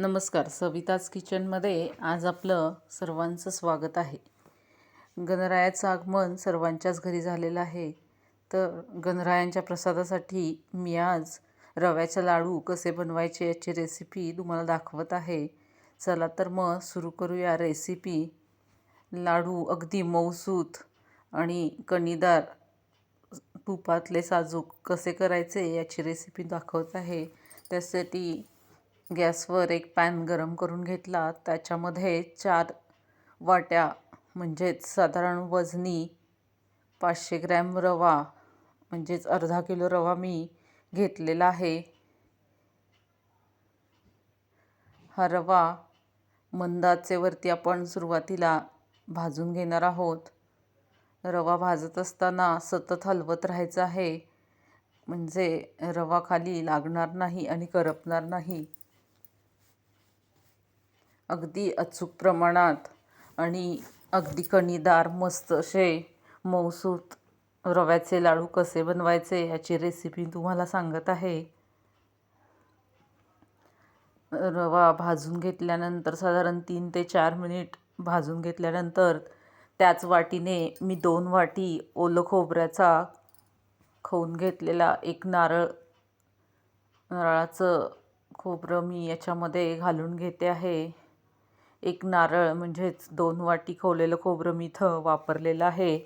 नमस्कार. सविताज किचनमध्ये आज आपलं सर्वांचं स्वागत आहे. गणरायाचं आगमन सर्वांच्याच घरी झालेलं आहे. तर गणरायांच्या प्रसादासाठी मी आज रव्याचे लाडू कसे बनवायचे याची रेसिपी तुम्हाला दाखवत आहे. चला तर मग सुरू करूया रेसिपी लाडू अगदी मऊसूत आणि कणीदार तुपातले साजूक कसे करायचे याची रेसिपी दाखवत आहे. त्यासाठी गॅसवर एक पॅन गरम करून घेतला. त्याच्यामध्ये चार वाट्या म्हणजेच साधारण वजनी पाचशे ग्रॅम रवा म्हणजेच अर्धा किलो रवा मी घेतलेला आहे. हा रवा मंदाचेवरती आपण सुरुवातीला भाजून घेणार आहोत. रवा भाजत असताना सतत हलवत राहायचं आहे. म्हणजे रवा खाली लागणार नाही आणि करपणार नाही. अगदी अचूक प्रमाणात आणि अगदी कणीदार मस्त असे मऊसूत रव्याचे लाडू कसे बनवायचे याची रेसिपी तुम्हाला सांगत आहे. रवा भाजून घेतल्यानंतर साधारण तीन ते चार मिनिट भाजून घेतल्यानंतर त्याच वाटीने मी दोन वाटी ओलं खोबऱ्याचा खाऊन घेतलेला एक नारळ नारळाचं खोबरं मी याच्यामध्ये घालून घेते आहे. एक नारळ म्हणजेच दोन वाटी खवलेलं खोबरं मी इथं वापरलेलं आहे.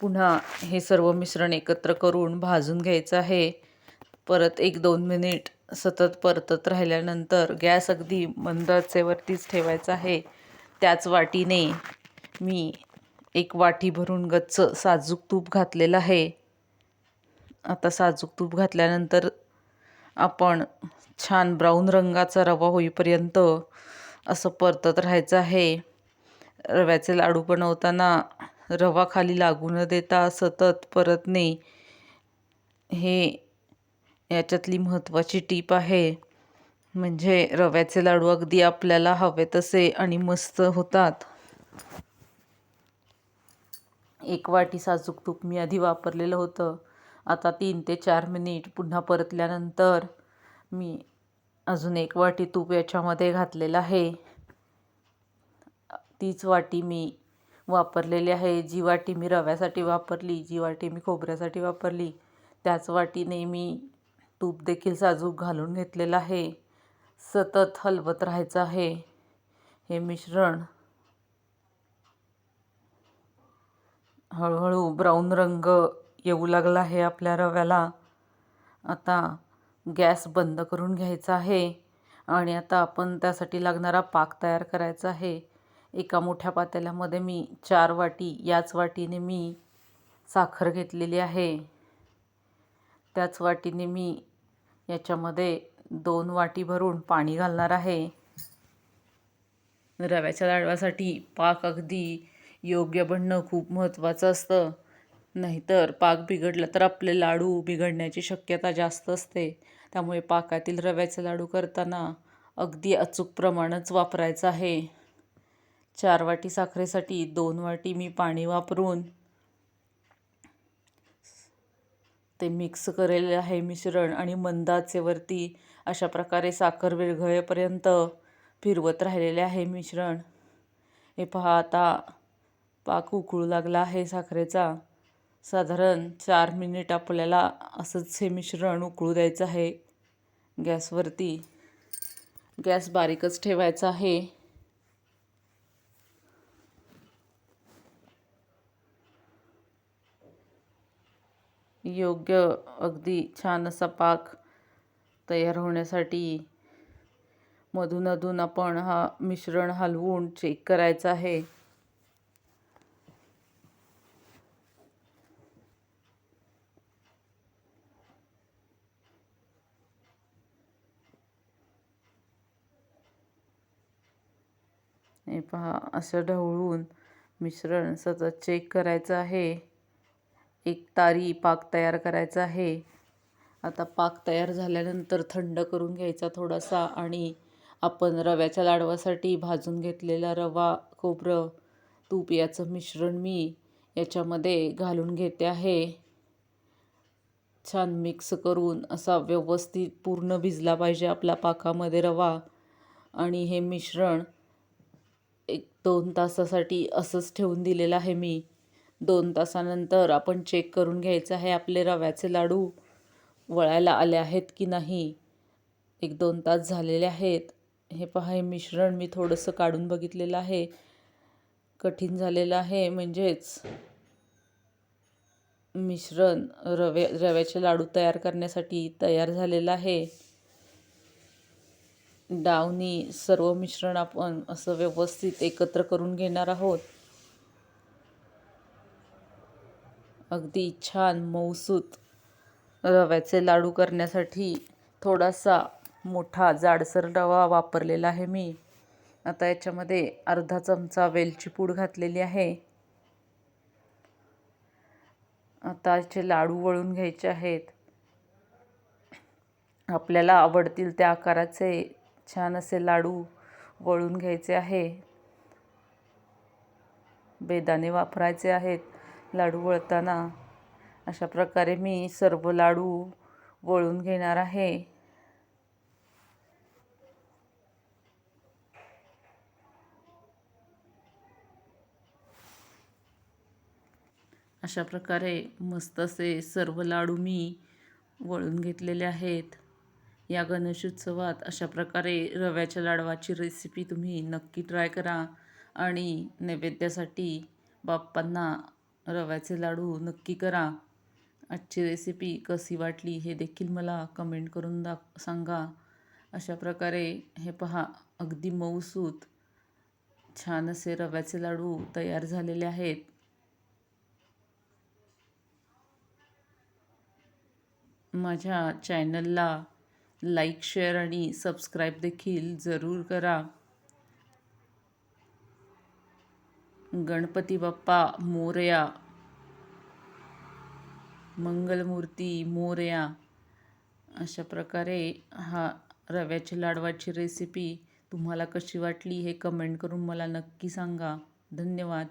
पुन्हा हे सर्व मिश्रण एकत्र करून भाजून घ्यायचं आहे. परत एक दोन मिनिट सतत परतत राहिल्यानंतर गॅस अगदी मंद आचेवरतीच ठेवायचा आहे. त्याच वाटीने मी एक वाटी भरून गच्च साजूक तूप घातलेलं आहे. आता साजूक तूप घातल्यानंतर आपण छान ब्राऊन रंगाचा रवा होईपर्यंत असं परतत राहायचं आहे. रव्याचे लाडू बनवताना रवा खाली लागू न देता सतत परतणे हे याच्यातली महत्त्वाची टीप आहे. म्हणजे रव्याचे लाडू अगदी आपल्याला हवे तसे आणि मस्त होतात. एक वाटी साजूक तूप मी आधी वापरलेलं होतं. आता तीन ते चार मिनिट पुन्हा परतल्यानंतर मी अजून एक वाटी तूप याच्यामध्ये घातलेलं आहे. तीच वाटी मी वापरलेली आहे. जी वाटी मी रव्यासाठी वापरली जी वाटी मी खोबऱ्यासाठी वापरली त्याच वाटीने मी तूप देखील साजूक घालून घेतलेलं आहे. सतत हलवत राहायचं आहे. हे मिश्रण हळूहळू ब्राऊन रंग येऊ लागला आहे आपल्या रव्याला. आता गॅस बंद करून घ्यायचा आहे. आणि आता आपण त्यासाठी लागणारा पाक तयार करायचा आहे. एका मोठ्या पातेल्यामध्ये मी चार वाटी याच वाटीने मी साखर घेतलेली आहे. त्याच वाटीने मी याच्यामध्ये दोन वाटी भरून पाणी घालणार आहे. रव्याच्या लाडवासाठी पाक अगदी योग्य बनणं खूप महत्त्वाचं असतं. नाहीतर पाक बिघडला तर आपले लाडू बिघडण्याची शक्यता जास्त असते. त्यामुळे पाकातील रव्याचे लाडू करताना अगदी अचूक प्रमाणच वापरायचं आहे. चार वाटी साखरेसाठी दोन वाटी मी पाणी वापरून ते मिक्स केलेलं आहे मिश्रण आणि मंदाचेवरती अशा प्रकारे साखर विरघळेपर्यंत फिरवत राहिलेले आहे मिश्रण. हे पहा आता पाक उकळू लागला आहे साखरेचा. साधारण चार मिनिट आपल्याला असंच हे मिश्रण उकळू द्यायचं आहे. गॅसवरती. गॅस बारीकच ठेवायचा आहे. योग्य अगदी छान असा पाक तयार होण्यासाठी मधून अधून आपण हा मिश्रण हलवून चेक करायचं आहे. हे पहा असं ढवळून मिश्रण सतत चेक करायचं आहे. एक तारी पाक तयार करायचा आहे. आता पाक तयार झाल्यानंतर थंड करून घ्यायचा थोडासा आणि आपण रव्याच्या लाडवासाठी भाजून घेतलेला रवा खोबरं तूप याचं मिश्रण मी याच्यामध्ये घालून घेते आहे. छान मिक्स करून असा व्यवस्थित पूर्ण भिजला पाहिजे आपला पाकामध्ये रवा आणि हे मिश्रण. दोन तासासाठी असंच ठेवून दिलेलं आहे मी. दोन तासानंतर आपण चेक करून घ्यायचं आहे आपले रव्याचे लाडू. वळायला आले आहेत की नाही? एक दोन तास झालेले आहेत. हे पहा हे मिश्रण मी थोडंसं काढून बघितलेलं आहे. कठीण झालेलं आहे. म्हणजेच मिश्रण रवे रव्याचे लाडू तयार करण्यासाठी तयार झालेलं आहे. डावणी सर्व मिश्रण आपण असं व्यवस्थित एकत्र करून घेणार आहोत. अगदी छान मऊसूत रव्याचे लाडू करण्यासाठी थोडासा मोठा जाडसर रवा वापरलेला आहे मी. आता याच्यामध्ये अर्धा चमचा वेलची पूड घातलेली आहे. आता याचे लाडू वळून घ्यायचे आहेत. आपल्याला आवडतील त्या आकाराचे छान असे लाडू वळून घ्यायचे आहे. बेदाणे वापरायचे आहेत लाडू वळताना. अशा प्रकारे मी सर्व लाडू वळून घेणार आहे. अशा प्रकारे मस्त असे सर्व लाडू मी वळून घेतलेले आहेत. या गणेशोत्सवात अशा प्रकारे रव्याच्या लाडवाची रेसिपी तुम्ही नक्की ट्राय करा. आणि नैवेद्यासाठी बाप्पांना रव्याचे लाडू नक्की करा. आजची रेसिपी कशी वाटली हे देखील मला कमेंट करून दा सांगा. अशा प्रकारे हे पहा अगदी मऊसूत छान असे रव्याचे लाडू तयार झालेले आहेत. माझ्या चॅनलला लाईक शेअर आणि सबस्क्राईब देखील जरूर करा. गणपती बाप्पा मोरया. मंगलमूर्ती मोरया. अशा प्रकारे हा रव्याची लाडवाची रेसिपी तुम्हाला कशी वाटली हे कमेंट करून मला नक्की सांगा. धन्यवाद.